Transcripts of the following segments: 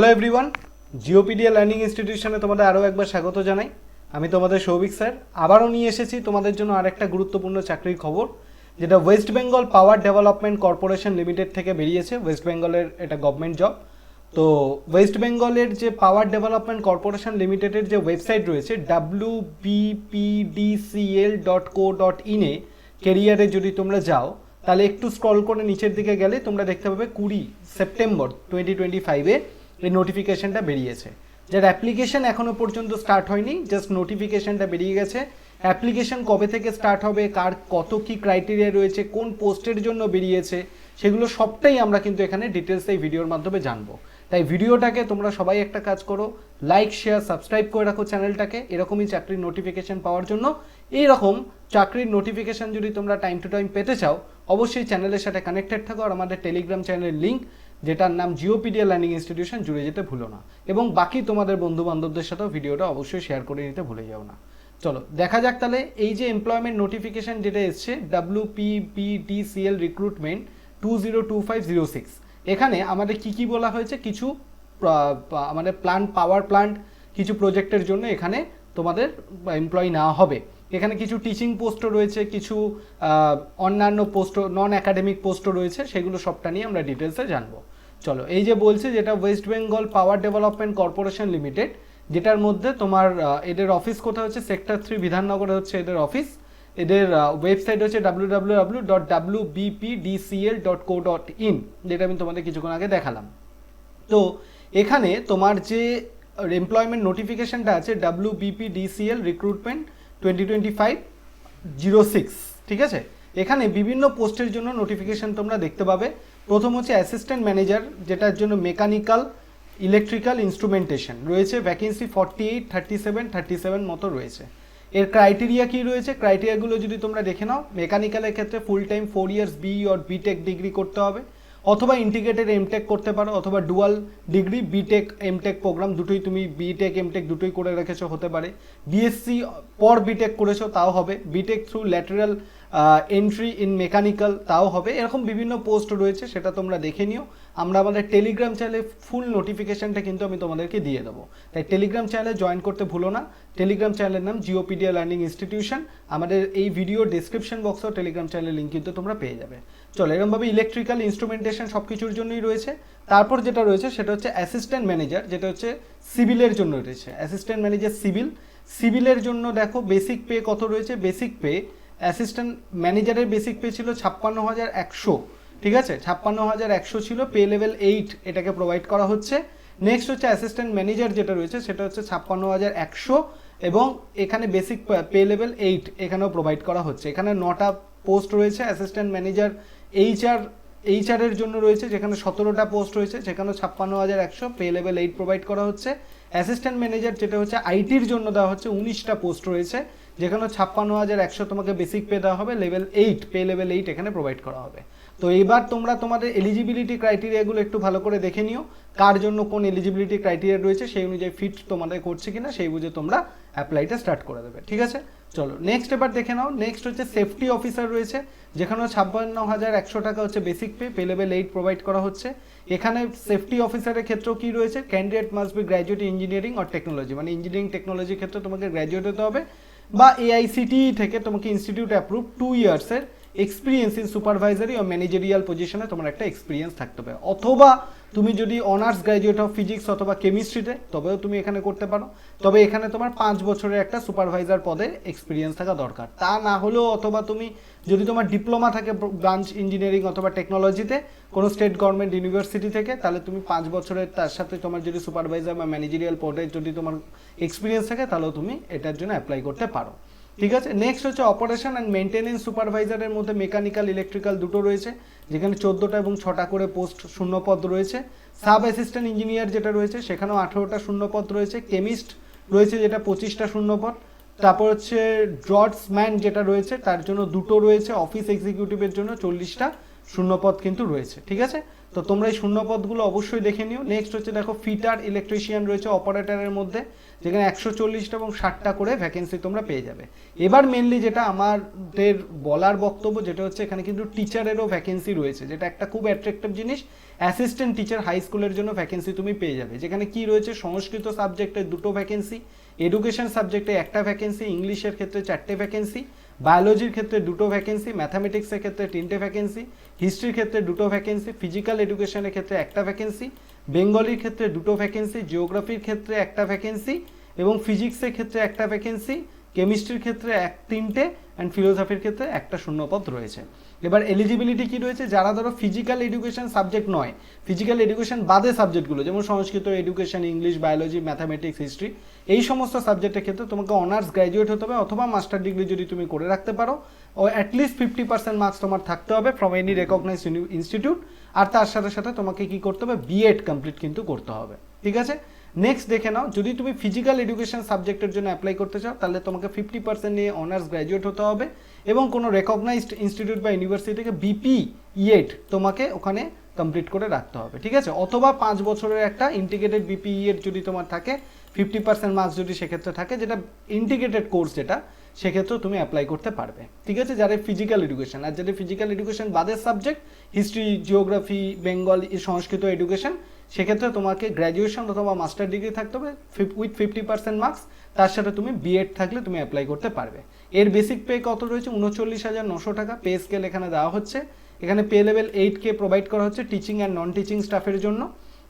Hello everyone Geopedia learning ইনস্টিটিউশনে তোমাদের আরও একবার স্বাগত জানাই। আমি তোমাদের সৌভিক স্যার। আবারও নিয়ে এসেছি তোমাদের জন্য আরেকটা গুরুত্বপূর্ণ চাকরির খবর, যেটা West Bengal Power Development Corporation Limited থেকে বেরিয়েছে। ওয়েস্ট বেঙ্গলের এটা গভর্নমেন্ট জব তো ওয়েস্ট বেঙ্গলের যে পাওয়ার ডেভেলপমেন্ট কর্পোরেশন লিমিটেডের যে ওয়েবসাইট রয়েছে W BPDCL dot co dot ইনে কেরিয়ারে যদি তোমরা যাও, তাহলে একটু স্ক্রল করে নিচের দিকে গেলে তোমরা দেখতে পাবে কুড়ি সেপ্টেম্বর টোয়েন্টি টোয়েন্টি ফাইভে এই নোটিফিকেশনটা বেরিয়েছে। যার অ্যাপ্লিকেশন এখনও পর্যন্ত স্টার্ট হয়নি জাস্ট নোটিফিকেশনটা বেরিয়ে গেছে। অ্যাপ্লিকেশন কবে থেকে স্টার্ট হবে, কার কত কি ক্রাইটেরিয়া রয়েছে, কোন পোস্টের জন্য বেরিয়েছে, সেগুলো সবটাই আমরা কিন্তু এখানে ডিটেলস এই ভিডিওর মাধ্যমে জানব। তাই ভিডিওটাকে তোমরা সবাই একটা কাজ করো লাইক শেয়ার সাবস্ক্রাইব করে রাখো চ্যানেলটাকে এরকমই চাকরির নোটিফিকেশন পাওয়ার জন্য। এইরকম চাকরির নোটিফিকেশন যদি তোমরা টাইম টু টাইম পেতে চাও, অবশ্যই চ্যানেলের সাথে কানেক্টেড থাকো আর আমাদের টেলিগ্রাম চ্যানেলের লিঙ্ক যেটার নাম জিওপিডিয়া লার্নিং ইনস্টিটিউশন জুড়ে যেতে ভুলো না। এবং বাকি তোমাদের বন্ধু বান্ধবদের সাথেও ভিডিওটা অবশ্যই শেয়ার করে নিতে ভুলে যাও না। চলো, দেখা যাক তাহলে এই যে এমপ্লয়মেন্ট নোটিফিকেশন যেটা এসছে W PPDCL recruitment two zero two five zero six এখানে আমাদের কি কি বলা হয়েছে? কিছু আমাদের প্ল্যান্ট পাওয়ার প্ল্যান্ট কিছু প্রজেক্টের জন্য এখানে তোমাদের এমপ্লয়ি নেওয়া হবে। এখানে কিছু টিচিং পোস্টও রয়েছে, কিছু অন্যান্য পোস্টও নন একাডেমিক পোস্টও রয়েছে, সেগুলো সবটা নিয়ে আমরা ডিটেলসে জানব। চলো, এই যে বলছে যেটা West Bengal Power Development Corporation Limited যেটার মধ্যে তোমার এদের অফিস কোথায় হচ্ছে? সেক্টর থ্রি বিধাননগরে হচ্ছে এদের অফিস এদের ওয়েবসাইট হচ্ছে W W W dot W BPDCL dot co dot in যেটা আমি তোমাদের কিছুক্ষণ আগে দেখালাম। তো, এখানে তোমার যে এমপ্লয়মেন্ট নোটিফিকেশনটা আছে W BPDCL recruitment twenty twenty five zero six ঠিক আছে? এখানে বিভিন্ন পোস্টের জন্য নোটিফিকেশন তোমরা দেখতে পাবে। প্রথম হচ্ছে অ্যাসিস্ট্যান্ট ম্যানেজার যেটার জন্য মেকানিক্যাল ইলেকট্রিক্যাল ইনস্ট্রুমেন্টেশন রয়েছে। Vacancy forty eight thirty seven thirty seven মতো রয়েছে। এর ক্রাইটেরিয়া কি রয়েছে? ক্রাইটেরিয়াগুলো যদি তোমরা দেখে নাও মেকানিক্যালের ক্ষেত্রে full time four years B or BTech degree করতে হবে। অথবা ইন্টিগ্রেটেড এমটেক করতে পারো, অথবা dual degree BTech MTech program দুটোই তুমি বিটেক এমটেক দুটোই করে রেখেছো, হতে পারে। বিএসসি পর বিটেক করেছ, তাও হবে। BTech through lateral entry in mechanical তাও হবে। এরকম বিভিন্ন পোস্ট রয়েছে, সেটা তোমরা দেখে নিও। আমরা আমাদের টেলিগ্রাম চ্যানেলে ফুল নোটিফিকেশনটা কিন্তু আমি তোমাদেরকে দিয়ে দেবো। তাই টেলিগ্রাম চ্যানেলে জয়েন করতে ভুলো না। টেলিগ্রাম চ্যানেলের নাম জিওপিডিয়া লার্নিং ইনস্টিটিউশন আমাদের এই ভিডিও ডিসক্রিপশন বক্সেও টেলিগ্রাম চ্যানেলের লিঙ্ক কিন্তু তোমরা পেয়ে যাবে। চলো, এরকমভাবে ইলেকট্রিক্যাল ইনস্ট্রুমেন্টেশন সব কিছুর জন্যই রয়েছে। তারপর যেটা রয়েছে, সেটা হচ্ছে অ্যাসিস্ট্যান্ট ম্যানেজার যেটা হচ্ছে সিভিলের জন্য রয়েছে। অ্যাসিস্ট্যান্ট ম্যানেজার সিভিল সিভিলের জন্য দেখো বেসিক পে কত রয়েছে? বেসিক পে অ্যাসিস্ট্যান্ট ম্যানেজারের বেসিক পে ছিল ছাপ্পান্ন হাজার একশো। ঠিক আছে? ছাপ্পান্ন হাজার একশো ছিল পে লেভেল এইট এটাকে প্রোভাইড করা হচ্ছে। নেক্সট হচ্ছে অ্যাসিস্ট্যান্ট ম্যানেজার যেটা রয়েছে, সেটা হচ্ছে ছাপ্পান্ন হাজার একশো এবং এখানে বেসিক পে লেভেল এইট এখানেও প্রোভাইড করা হচ্ছে। এখানে নটা পোস্ট রয়েছে অ্যাসিস্ট্যান্ট ম্যানেজার এইচআর এইচআর এর জন্য রয়েছে, যেখানে সতেরোটা পোস্ট রয়েছে সেখানে ছাপ্পান্ন হাজার একশো পে লেভেল এইট প্রোভাইড করা হচ্ছে। অ্যাসিস্ট্যান্ট ম্যানেজার যেটা হচ্ছে আইটির জন্য দেওয়া হচ্ছে, উনিশটা পোস্ট রয়েছে। যেখানে ছাপ্পান্ন হাজার একশো তোমাকে বেসিক পে দেওয়া হবে level eight pay level eight এখানে প্রোভাইড করা হবে। তো এবার তোমরা তোমাদের এলিজিবিলিটি ক্রাইটেরিয়াগুলো একটু ভালো করে দেখে নিও, কার জন্য কোন এলিজিবিলিটি ক্রাইটেরিয়া রয়েছে, সেই অনুযায়ী ফিট তোমাদের করছে কিনা, সেই বুঝে তোমরা অ্যাপ্লাইটা স্টার্ট করে দেবে, ঠিক আছে? চলো নেক্সট এবার দেখে নাও নেক্সট হচ্ছে সেফটি অফিসার রয়েছে, যেখানে ছাপ্পান্ন হাজার একশো টাকা হচ্ছে basic pay pay level eight provide করা হচ্ছে। এখানে সেফটি অফিসারের ক্ষেত্রেও কি রয়েছে? Candidate must be graduate engineering or technology মানে ইঞ্জিনিয়ারিং টেকনোলজির ক্ষেত্রে তোমাকে গ্র্যাজুয়েট হতে হবে। বা এআইসিটি থেকে তোমাকে ইনস্টিটিউট অ্যাপ্রুভ টু ইয়ার্সের এক্সপিরিয়েন্স ইন সুপারভাইজারি ও ম্যানেজারিয়াল পজিশনে তোমার একটা এক্সপিরিয়েন্স থাকতে হবে। অথবা তুমি যদি অনার্স গ্র্যাজুয়েট অফ ফিজিক্স অথবা কেমিস্ট্রিতে তবেও তুমি এখানে করতে পারো। তবে এখানে তোমার পাঁচ বছরের একটা সুপারভাইজার পদে এক্সপিরিয়েন্স থাকা দরকার। তা না হলেও অথবা তুমি যদি তোমার ডিপ্লোমা থাকে ব্রাঞ্চ ইঞ্জিনিয়ারিং অথবা টেকনোলজিতে কোনো স্টেট গভর্নমেন্ট ইউনিভার্সিটি থেকে, তাহলে তুমি পাঁচ বছরের তার সাথে তোমার যদি সুপারভাইজার বা ম্যানেজারিয়াল পদে যদি তোমার এক্সপিরিয়েন্স থাকে, তাহলেও তুমি এটার জন্য অ্যাপ্লাই করতে পারো। ঠিক আছে? নেক্সট হচ্ছে অপারেশন অ্যান্ড মেনটেনেন্স সুপারভাইজারের মধ্যে মেকানিক্যাল ইলেকট্রিক্যাল দুটো রয়েছে, যেখানে চোদ্দোটা এবং ছটা করে পোস্ট শূন্যপদ রয়েছে। সাব অ্যাসিস্ট্যান্ট ইঞ্জিনিয়ার যেটা রয়েছে, সেখানেও আঠেরোটা শূন্যপদ রয়েছে। কেমিস্ট রয়েছে যেটা পঁচিশটা শূন্যপদ। তারপর হচ্ছে ড্রটসম্যান যেটা রয়েছে, তার জন্য দুটো রয়েছে। অফিস এক্সিকিউটিভের জন্য চল্লিশটা শূন্যপদ কিন্তু রয়েছে, ঠিক আছে? তো তোমরা এই শূন্যপদগুলো অবশ্যই দেখে নিও। নেক্সট হচ্ছে দেখো ফিটার ইলেকট্রিশিয়ান রয়েছে অপারেটরের মধ্যে, যেখানে একশো চল্লিশটা এবং ষাটটা করে ভ্যাকেন্সি তোমরা পেয়ে যাবে। এবার মেনলি যেটা আমাদের বলার বক্তব্য, যেটা হচ্ছে এখানে কিন্তু টিচারেরও ভ্যাকেন্সি রয়েছে, যেটা একটা খুব অ্যাট্রাক্টিভ জিনিস। অ্যাসিস্ট্যান্ট টিচার হাই স্কুলের জন্য ভ্যাকেন্সি তুমি পেয়ে যাবে। যেখানে কি রয়েছে, সংস্কৃত সাবজেক্টে দুটো ভ্যাকেন্সি এডুকেশন সাবজেক্টে একটা ভ্যাকেন্সি ইংলিশের ক্ষেত্রে চারটে ভ্যাকেন্সি বায়োলজির ক্ষেত্রে দুটো ভ্যাকেন্সি ম্যাথামেটিক্সের ক্ষেত্রে তিনটে ভ্যাকেন্সি হিস্ট্রির ক্ষেত্রে দুটো ভ্যাকেন্সি ফিজিক্যাল এডুকেশনের ক্ষেত্রে একটা ভ্যাকেন্সি বেঙ্গলির ক্ষেত্রে দুটো ভ্যাকেন্সি জিওগ্রাফির ক্ষেত্রে একটা ভ্যাকেন্সি এবং ফিজিক্সের ক্ষেত্রে একটা ভ্যাকেন্সি কেমিস্ট্রির ক্ষেত্রে এক তিনটে অ্যান্ড ফিলোসফির ক্ষেত্রে একটা শূন্যপদ রয়েছে। এবার এলিজিবিলিটি কি রয়েছে? যারা ধরো ফিজিক্যাল এডুকেশন সাবজেক্ট নয় ফিজিক্যাল এডুকেশন বাদে সাবজেক্টগুলো যেমন Sanskrit education English biology mathematics history এই সমস্ত সাবজেক্টের ক্ষেত্রে তোমাকে অনার্স গ্র্যাজুয়েট হতে হবে অথবা মাস্টার ডিগ্রি যদি তুমি করে রাখতে পারো। ও at least fifty percent marks তোমার থাকতে হবে ফ্রম এনি রেকগনাইজ ইনস্টিটিউট আর তার সাথে সাথে তোমাকে কি করতে হবে? বিএড কমপ্লিট কিন্তু করতে হবে। ঠিক আছে? নেক্সট দেখে নাও, যদি তুমি ফিজিক্যাল এডুকেশন সাবজেক্টের জন্য অ্যাপ্লাই করতে চাও, তাহলে তোমাকে ফিফটি পার্সেন্ট নিয়ে অনার্স গ্র্যাজুয়েট হতে হবে এবং কোনো রেকগনাইজড ইনস্টিটিউট বা ইউনিভার্সিটি থেকে বিপি ইএড তোমাকে ওখানে কমপ্লিট করে রাখতে হবে। ঠিক আছে? অথবা পাঁচ বছরের একটা ইন্টিগ্রেটেড বিপি ইএড যদি তোমার থাকে ফিফটি পার্সেন্ট মার্কস যদি সেক্ষেত্রে থাকে, যেটা ইন্টিগ্রেটেড কোর্স যেটা সেক্ষেত্রেও তুমি অ্যাপ্লাই করতে পারবে। ঠিক আছে? যারা ফিজিক্যাল এডুকেশন আর যাদের ফিজিক্যাল এডুকেশন বাদের subject history geography Bengal Sanskrit education সেক্ষেত্রে তোমাকে গ্র্যাজুয়েশন অথবা মাস্টার ডিগ্রি থাকতে হবে উইথ ফিফটি পার্সেন্ট মার্কস তার সাথে তুমি বিএড থাকলে তুমি অ্যাপ্লাই করতে পারবে। এর বেসিক পে কত রয়েছে? উনচল্লিশ হাজার নশো টাকা। পে স্কেল এখানে দেওয়া হচ্ছে। এখানে পে লেভেল এইট কে প্রোভাইড করা হচ্ছে টিচিং অ্যান্ড নন টিচিং স্টাফের জন্য।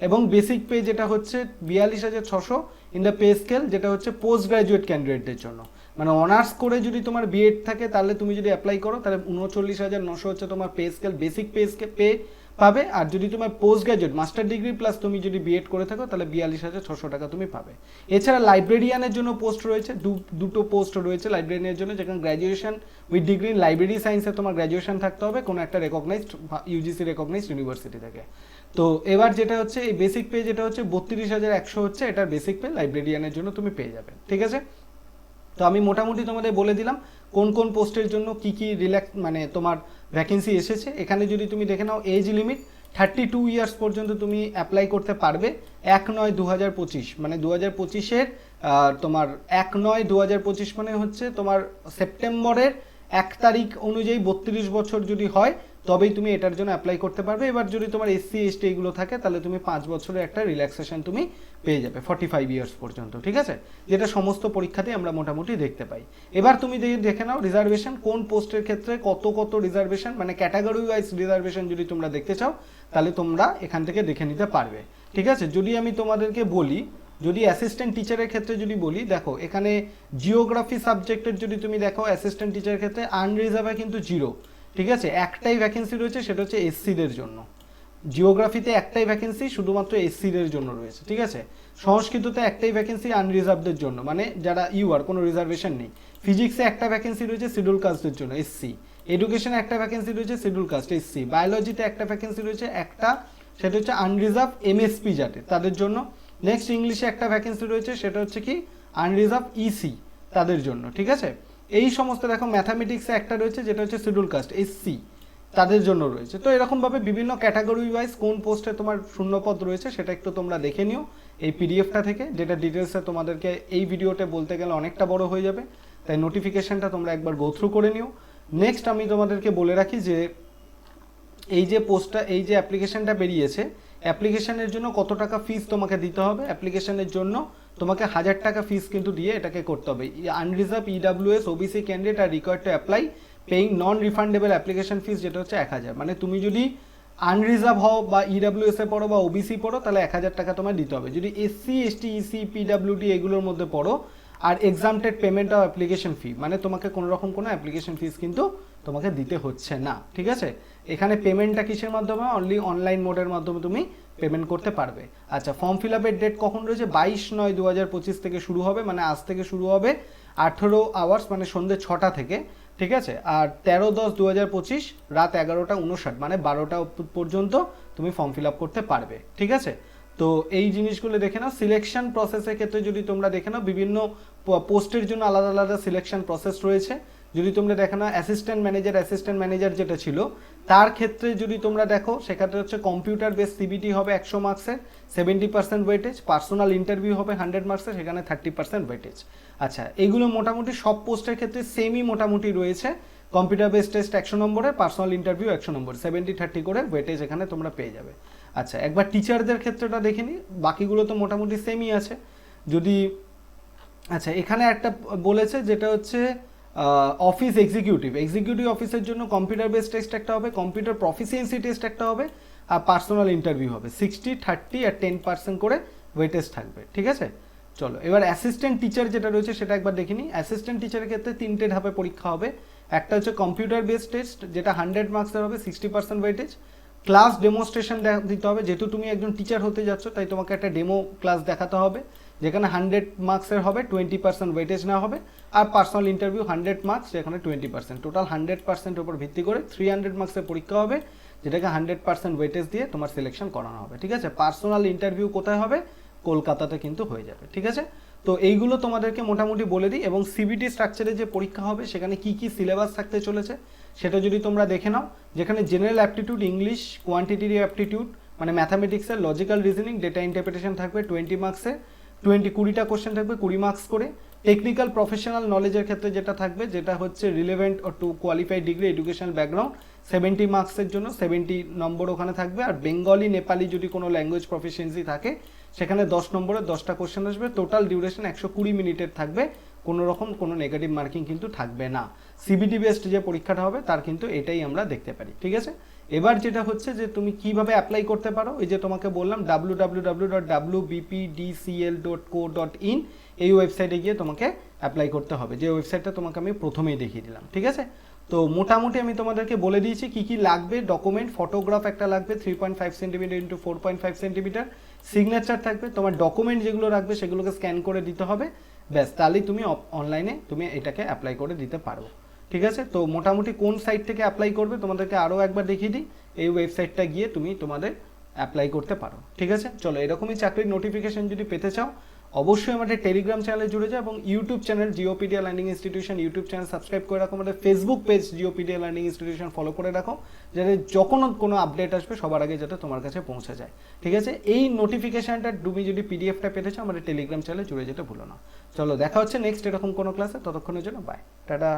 এবং বেসিক পে যেটা হচ্ছে বিয়াল্লিশ হাজার ছশো ইন দ্য পে স্কেল যেটা হচ্ছে পোস্ট গ্র্যাজুয়েট ক্যান্ডিডেটদের জন্য। মানে অনার্স করে যদি তোমার বিএড থাকে, তাহলে তুমি যদি অ্যাপ্লাই করো, তাহলে উনচল্লিশ হাজার নশো হচ্ছে তোমার pay scale basic pay scale pay পাবে। আর যদি তোমার post graduate master degree plus তুমি যদি বিএড করে থাকো, তাহলে বিয়াল্লিশ হাজার ছশো টাকা তুমি পাবে। এছাড়া লাইব্রেরিয়ানের জন্য পোস্ট রয়েছে দুটো পোস্ট রয়েছে লাইব্রেরিয়ানের জন্য, যেখানে graduation with degree in library সায়েন্সে তোমার গ্র্যাজুয়েশন থাকতে হবে। কোনো একটা রেকগনাইজড ইউজিসি রেকগনাইজড ইউনিভার্সিটি থেকে। তো এবার যেটা হচ্ছে, এই বেসিক পে যেটা হচ্ছে, বত্রিশ হাজার একশো হচ্ছে, এটার বেসিক পে লাইব্রেরিয়ানের জন্য তুমি পেয়ে যাবে। ঠিক আছে? তো আমি মোটামুটি তোমাদের বলে দিলাম কোন কোন পোস্টের জন্য কি কি রিল্যাক্স মানে তোমার ভ্যাকেন্সি এসেছে। এখানে যদি তুমি দেখে নাও age limit thirty two years পর্যন্ত তুমি অ্যাপ্লাই করতে পারবে এক নয় দু হাজার পঁচিশ। মানে দু হাজার পঁচিশের তোমার এক নয় দু হাজার পঁচিশ মানে হচ্ছে তোমার সেপ্টেম্বরের এক তারিখ অনুযায়ী বত্রিশ বছর যদি হয় তবেই তুমি এটার জন্য অ্যাপ্লাই করতে পারবে। এবার যদি তোমার এসসি এসটি এগুলো থাকে, তাহলে তুমি পাঁচ বছরের একটা রিল্যাক্সেশন তুমি পেয়ে যাবে ফর্টি ফাইভ ইয়ার্স পর্যন্ত, ঠিক আছে? যেটা সমস্ত পরীক্ষাতেই আমরা মোটামুটি দেখতে পাই। এবার তুমি দেখে নাও রিজার্ভেশন কোন পোস্টের ক্ষেত্রে কত কত রিজার্ভেশন মানে ক্যাটাগরি ওয়াইজ রিজার্ভেশন যদি তোমরা দেখতে চাও, তাহলে তোমরা এখান থেকে দেখে নিতে পারবে, ঠিক আছে? যদি আমি তোমাদেরকে বলি, যদি অ্যাসিস্ট্যান্ট টিচারের ক্ষেত্রে যদি বলি, দেখো, এখানে জিওগ্রাফি সাবজেক্টের যদি তুমি দেখো অ্যাসিস্ট্যান্ট টিচারের ক্ষেত্রে আনরিজার্ভে কিন্তু জিরো ঠিক আছে? একটাই ভ্যাকেন্সি রয়েছে, সেটা হচ্ছে এসসিদের জন্য। জিওগ্রাফিতে একটাই ভ্যাকেন্সি শুধুমাত্র এসসিদের জন্য রয়েছে, ঠিক আছে? সংস্কৃততে একটাই ভ্যাকেন্সি আনরিজার্ভদের জন্য মানে যারা ইউআর কোনো রিজার্ভেশন নেই। ফিজিক্সে একটা ভ্যাকেন্সি রয়েছে শিডিউল কাস্টদের জন্য এসসি এডুকেশনে একটা ভ্যাকেন্সি রয়েছে শিডিউল কাস্ট এসসি বায়োলজিতে একটা ভ্যাকেন্সি রয়েছে, একটা, সেটা হচ্ছে আনরিজার্ভ এমএসপি যাতে তাদের জন্য। নেক্সট ইংলিশে একটা ভ্যাকেন্সি রয়েছে, সেটা হচ্ছে কি? আনরিজার্ভ ইসি তাদের জন্য, ঠিক আছে? এই সমস্ত দেখো ম্যাথামেটিক্সে একটা রয়েছে, যেটা হচ্ছে শিডিউল কাস্ট এসসি তাদের জন্য রয়েছে। তো এরকমভাবে বিভিন্ন ক্যাটাগরি ওয়াইজ কোন পোস্টে তোমার শূন্যপদ রয়েছে, সেটা একটু তোমরা দেখে নিও এই পিডিএফটা থেকে। যেটা ডিটেলসে তোমাদেরকে এই ভিডিওতে বলতে গেলে অনেকটা বড় হয়ে যাবে, তাই নোটিফিকেশানটা তোমরা একবার গো থ্রু করে নিও। নেক্সট আমি তোমাদেরকে বলে রাখি যে, এই যে পোস্টটা এই যে অ্যাপ্লিকেশানটা বেরিয়েছে অ্যাপ্লিকেশানের জন্য কত টাকা ফিস তোমাকে দিতে হবে? অ্যাপ্লিকেশানের জন্য তোমাকে হাজার টাকা ফিস কিন্তু দিয়ে এটাকে করতে হবে। Unreserve EWS OBC candidate are required to apply paying non refundable application fees যেটা হচ্ছে এক হাজার। মানে তুমি যদি আনরিজার্ভ হও বা ইডাব্লিউএস এ পড়ো বা ওবিসি পড়ো, তাহলে এক হাজার টাকা তোমার দিতে হবে। যদি এসসি এসটি ইসি পিডাব্লিউডি এগুলোর মধ্যে পড়ো, আর exempted payment of application fee মানে তোমাকে কোনো রকম কোনো অ্যাপ্লিকেশন ফিস কিন্তু তোমাকে দিতে হচ্ছে না। ঠিক আছে? এখানে পেমেন্টটা কিসের মাধ্যমে? অনলি অনলাইন মোডের মাধ্যমে তুমি পেমেন্ট করতে পারবে। আচ্ছা ফর্ম ফিল আপের ডেট কখন রয়েছে? বাইশ নয় দু হাজার পঁচিশ থেকে শুরু হবে মানে আজ থেকে শুরু হবে আঠেরো আওয়ার্স মানে সন্ধ্যে ছটা থেকে, ঠিক আছে? আর তেরো দশ দু হাজার পঁচিশ, রাত এগারোটা উনষাট মানে বারোটা পর্যন্ত তুমি ফর্ম ফিল আপ করতে পারবে, ঠিক আছে? তো এই জিনিসগুলো দেখে নাও। সিলেকশন প্রসেসের ক্ষেত্রে যদি তোমরা দেখে নাও, বিভিন্ন পোস্টের জন্য আলাদা আলাদা সিলেকশন প্রসেস রয়েছে। যদি তোমরা দেখে নাও অ্যাসিস্ট্যান্ট ম্যানেজার অ্যাসিস্ট্যান্ট ম্যানেজার যেটা ছিল তার ক্ষেত্রে যদি তোমরা দেখো সেখানে হচ্ছে কম্পিউটার বেস সিবিটি হবে একশো মার্কসের seventy percent weightage personal interview হবে হান্ড্রেড মার্কসের সেখানে থার্টি পার্সেন্ট ওয়েটেজ আচ্ছা এগুলো মোটামুটি সব পোস্টের ক্ষেত্রে সেমই মোটামুটি রয়েছে। কম্পিউটার বেস টেস্ট একশো নম্বরে পার্সোনাল ইন্টারভিউ একশো নম্বর সেভেন্টি থার্টি করে ওয়েটেজ এখানে তোমরা পেয়ে যাবে। আচ্ছা একবার টিচারদের ক্ষেত্রেটা দেখে নিই বাকিগুলো তো মোটামুটি সেমই আছে। যদি আচ্ছা এখানে একটা বলেছে যেটা হচ্ছে অফিস এক্সিকিউটিভ এক্সিকিউটিভ অফিসের জন্য কম্পিউটার বেস টেস্ট একটা হবে কম্পিউটার প্রফিসিয়েন্সি টেস্ট একটা হবে, আর পার্সোনাল ইন্টারভিউ হবে। সিক্সটি থার্টি আর টেন পার্সেন্ট করে ওয়েটেজ থাকবে, ঠিক আছে? চলো, এবার অ্যাসিস্ট্যান্ট টিচার যেটা রয়েছে সেটা একবার দেখে নিই। অ্যাসিস্ট্যান্ট টিচারের ক্ষেত্রে তিনটে ধাপে পরীক্ষা হবে। একটা হচ্ছে কম্পিউটার বেস টেস্ট যেটা হান্ড্রেড মার্কসের হবে sixty percent weightage class demonstration দিতে হবে। যেহেতু তুমি একজন টিচার হতে যাচ্ছ, তাই তোমাকে একটা ডেমো ক্লাস দেখাতে হবে, যেখানে হান্ড্রেড মার্কসের হবে টোয়েন্টি পার্সেন্ট ওয়েটেজ নেওয়া হবে, আর পার্সোনাল ইন্টারভিউ হান্ড্রেড মার্কস যেখানে টোয়েন্টি পার্সেন্ট টোটাল হান্ড্রেড পার্সেন্টের উপর ভিত্তি করে থ্রি হান্ড্রেড মার্কসের পরীক্ষা হবে, যেটাকে হান্ড্রেড পার্সেন্ট ওয়েটেজ দিয়ে তোমার সিলেকশন করানো হবে, ঠিক আছে? পার্সোনাল ইন্টারভিউ কোথায় হবে? কলকাতাতে কিন্তু হয়ে যাবে, ঠিক আছে? তো এইগুলো তোমাদেরকে মোটামুটি বলে দিই এবং সিবিটি স্ট্রাকচারে যে পরীক্ষা হবে, সেখানে কি কি সিলেবাস থাকতে চলেছে, সেটা যদি তোমরা দেখে নাও, যেখানে general aptitude English quantitative aptitude মানে ম্যাথামেটিক্সের লজিক্যাল রিজনিং ডেটা ইন্টারপ্রিটেশন থাকবে টোয়েন্টি মার্কসে টোয়েন্টি কুড়িটা কোশ্চেন থাকবে, কুড়ি মার্কস করে। টেকনিক্যাল প্রফেশনাল নলেজের ক্ষেত্রে যেটা থাকবে, যেটা হচ্ছে relevant to qualified degree educational background seventy মার্কসের জন্য সেভেন্টি নম্বর ওখানে থাকবে। আর বেঙ্গলি নেপালি যদি কোনো ল্যাঙ্গুয়েজ প্রফিসিয়েন্সি থাকে সেখানে দশ নম্বরে দশটা কোশ্চেন আসবে। টোটাল ডিউরেশন একশো কুড়ি মিনিটের থাকবে। কোনো রকম কোনো নেগেটিভ মার্কিং কিন্তু থাকবে না। সিবিটি বেসড যে পরীক্ষাটা হবে, তার কিন্তু এটাই আমরা দেখতে পারি, ঠিক আছে? এবার যেটা হচ্ছে যে তুমি কীভাবে অ্যাপ্লাই করতে পারো, এই যে তোমাকে বললাম W W W dot W BPDCL dot co dot in এই ওয়েবসাইটে গিয়ে তোমাকে অ্যাপ্লাই করতে হবে। যে ওয়েবসাইটটা তোমাকে আমি প্রথমেই দেখিয়ে দিলাম, ঠিক আছে? তো মোটামুটি আমি তোমাদেরকে বলে দিয়েছি কি কি লাগবে। ডকুমেন্ট ফটোগ্রাফ একটা লাগবে three point five centimetre into four point five centimetre signature থাকবে, তোমার ডকুমেন্ট যেগুলো রাখবে সেগুলোকে স্ক্যান করে দিতে হবে। ব্যাস, তাহলেই তুমি অনলাইনে তুমি এটাকে অ্যাপ্লাই করে দিতে পারো। ঠিক আছে? তো মোটামুটি কোন সাইট থেকে অ্যাপ্লাই করবে তোমাদেরকে আরও একবার দেখিয়ে দিই। এই ওয়েবসাইটটা গিয়ে তুমি তোমাদের অ্যাপ্লাই করতে পারো। ঠিক আছে? চলো, এরকমই চাকরির নোটিফিকেশন যদি পেতে চাও অবশ্যই আমাদের টেলিগ্রাম চ্যানেলে জুড়ে যাও এবং YouTube channel Geopedia learning institution YouTube channel subscribe করে রাখো, আমাদের Facebook page Geopedia learning institution follow করে রাখো, যাতে যখন কোনো আপডেট আসবে, সবার আগে যাতে তোমার কাছে পৌঁছে যায়। ঠিক আছে? এই নোটিফিকেশানটা তুমি যদি পিডিএফটা পেতে চাও, আমাদের টেলিগ্রাম চ্যানেলে জুড়ে যেতে ভুলো না। চলো, দেখা হচ্ছে নেক্সট এরকম কোনো ক্লাসে ততক্ষণের জন্য বাই টাটা।